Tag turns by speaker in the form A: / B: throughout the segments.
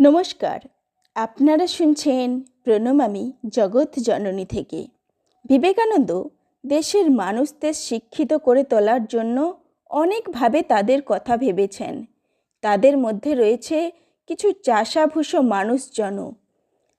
A: নমস্কার। আপনারা শুনছেন প্রণমামী জগৎ জননী থেকে। বিবেকানন্দ দেশের মানুষদের শিক্ষিত করে তোলার জন্য অনেকভাবে তাদের কথা ভেবেছেন। তাদের মধ্যে রয়েছে কিছু চাষাভূষ মানুষজনও।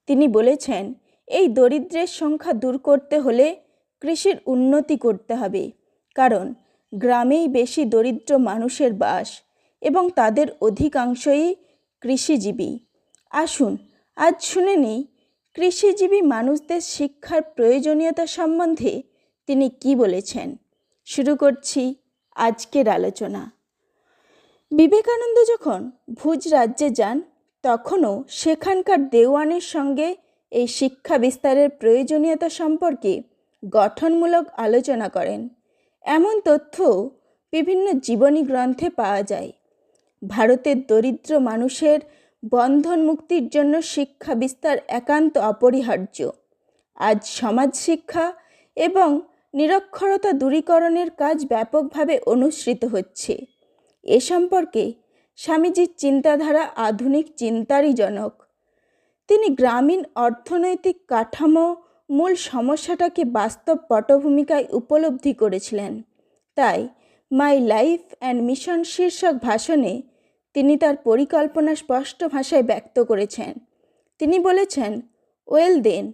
A: তিনি বলেছেন, এই দরিদ্রের সংখ্যা দূর করতে হলে কৃষির উন্নতি করতে হবে। কারণ, গ্রামেই বেশি দরিদ্র মানুষের বাস এবং তাদের অধিকাংশই কৃষিজীবী। আসুন, আজ শুনে নিই, কৃষিজীবী মানুষদের শিক্ষার প্রয়োজনীয়তা সম্বন্ধে তিনি কি বলেছেন? শুরু করছি আজকের আলোচনা। বিবেকানন্দ যখন ভুজ রাজ্যে যান, তখনও সেখানকার দেওয়ানের সঙ্গে এই শিক্ষা বিস্তারের প্রয়োজনীয়তা সম্পর্কে গঠনমূলক আলোচনা করেন। এমন তথ্য বিভিন্ন জীবনী গ্রন্থে পাওয়া যায়। ভারতের দরিদ্র মানুষের বন্ধন মুক্তির জন্য শিক্ষা বিস্তার একান্ত অপরিহার্য। আজ সমাজ শিক্ষা এবং নিরক্ষরতা দূরীকরণের কাজ ব্যাপকভাবে অনুসৃত হচ্ছে। এ সম্পর্কে স্বামীজির চিন্তাধারা আধুনিক চিন্তারই জনক তিনি গ্রামীণ অর্থনৈতিক কাঠামো মূল সমস্যাটাকে বাস্তব পটভূমিকায় উপলব্ধি করেছিলেন। তাই মাই লাইফ অ্যান্ড মিশন শীর্ষক ভাষণে তিনি তার পরিকল্পনা স্পষ্ট ভাষায় ব্যক্ত করেছেন। তিনি বলেছেন, well then,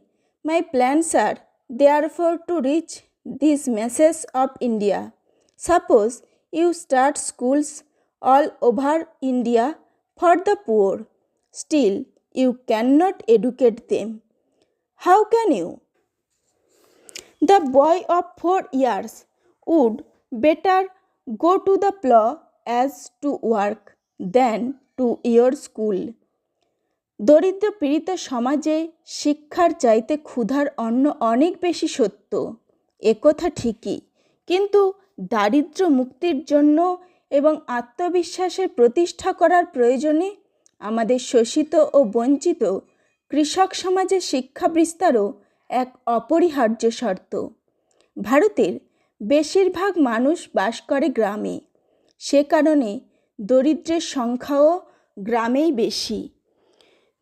A: my plans are there for to reach this message of India. Suppose you start schools all over India for the poor still you can not educate them. How can you? The boy of four years would better go to the plough as to work than to your school দরিদ্র পীড়িত সমাজে শিক্ষার চাইতে ক্ষুধার অন্ন অনেক বেশি সত্য। একথা ঠিকই। কিন্তু দারিদ্র মুক্তির জন্য এবং আত্মবিশ্বাসের প্রতিষ্ঠা করার প্রয়োজনে আমাদের শোষিত ও বঞ্চিত কৃষক সমাজের শিক্ষা বিস্তারও এক অপরিহার্য শর্ত। ভারতের বেশিরভাগ মানুষ বাস করে গ্রামে। সে কারণে দরিদ্রের সংখ্যাও গ্রামেই বেশি।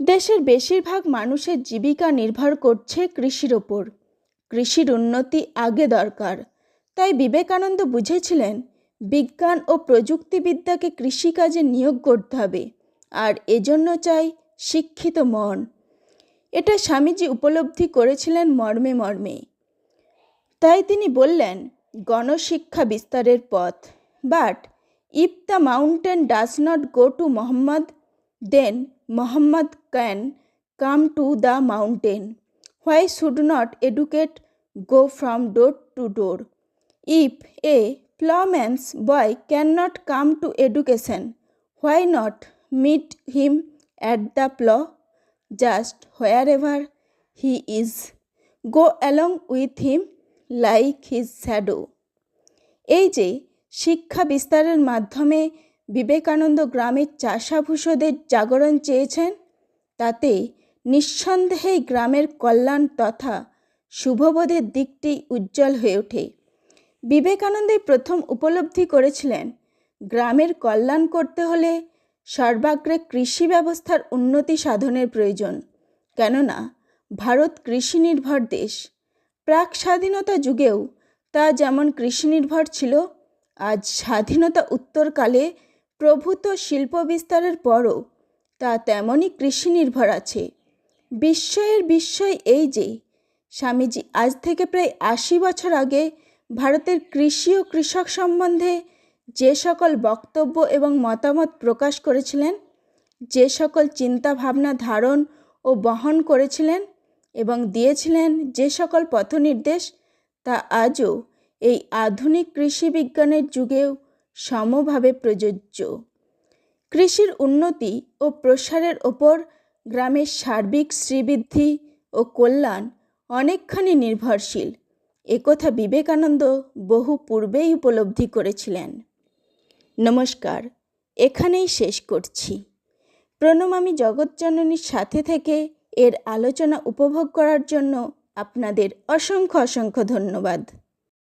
A: দেশের বেশিরভাগ মানুষের জীবিকা নির্ভর করছে কৃষির ওপর। কৃষির উন্নতি আগে দরকার। তাই বিবেকানন্দ বুঝেছিলেন, বিজ্ঞান ও প্রযুক্তিবিদ্যাকে কৃষিকাজে নিয়োগ করতে হবে, আর এজন্য চাই শিক্ষিত মন। এটা স্বামীজি উপলব্ধি করেছিলেন মর্মে মর্মে। তাই তিনি বললেন, গণশিক্ষা বিস্তারের পথ। But if the mountain does not go to Mohammed then Mohammed can come to the mountain why should not educate go from door to door if a ploughman's boy can not come to education why not meet him at the plough just wherever he is go along with him like his shadow এই যে শিক্ষা বিস্তারের মাধ্যমে বিবেকানন্দ গ্রামের চাষাভূষদের জাগরণ চেয়েছেন। তাতে নিঃসন্দেহেই গ্রামের কল্যাণ তথা শুভবোধের দিকটি উজ্জ্বল হয়ে ওঠে। বিবেকানন্দই প্রথম উপলব্ধি করেছিলেন, গ্রামের কল্যাণ করতে হলে সর্বাগ্রে কৃষি ব্যবস্থার উন্নতি সাধনের প্রয়োজন। কেননা, ভারত কৃষি নির্ভর দেশ। প্রাক স্বাধীনতা যুগেও তা যেমন কৃষি নির্ভর ছিল আজ স্বাধীনতা উত্তরকালে প্রভূত শিল্প বিস্তারের পরও তা তেমনই কৃষি নির্ভর আছে। বিস্ময়ের বিস্ময় এই যে, স্বামীজি আজ থেকে প্রায় আশি বছর আগে ভারতের কৃষি ও কৃষক সম্বন্ধে যে সকল বক্তব্য এবং মতামত প্রকাশ করেছিলেন, যে সকল চিন্তা ভাবনা ধারণ ও বহন করেছিলেন এবং দিয়েছিলেন যে সকল পথনির্দেশ, তা আজও এই আধুনিক কৃষি বিজ্ঞানের যুগেও সমভাবে প্রযোজ্য। কৃষির উন্নতি ও প্রসারের ওপর গ্রামের সার্বিক শ্রীবৃদ্ধি ও কল্যাণ অনেকখানি নির্ভরশীল। একথা বিবেকানন্দ বহু পূর্বেই উপলব্ধি করেছিলেন। নমস্কার, এখানেই শেষ করছি। প্রণমামী জগৎজননীর সাথে থেকে এর আলোচনা উপভোগ করার জন্য আপনাদের অসংখ্য অসংখ্য ধন্যবাদ।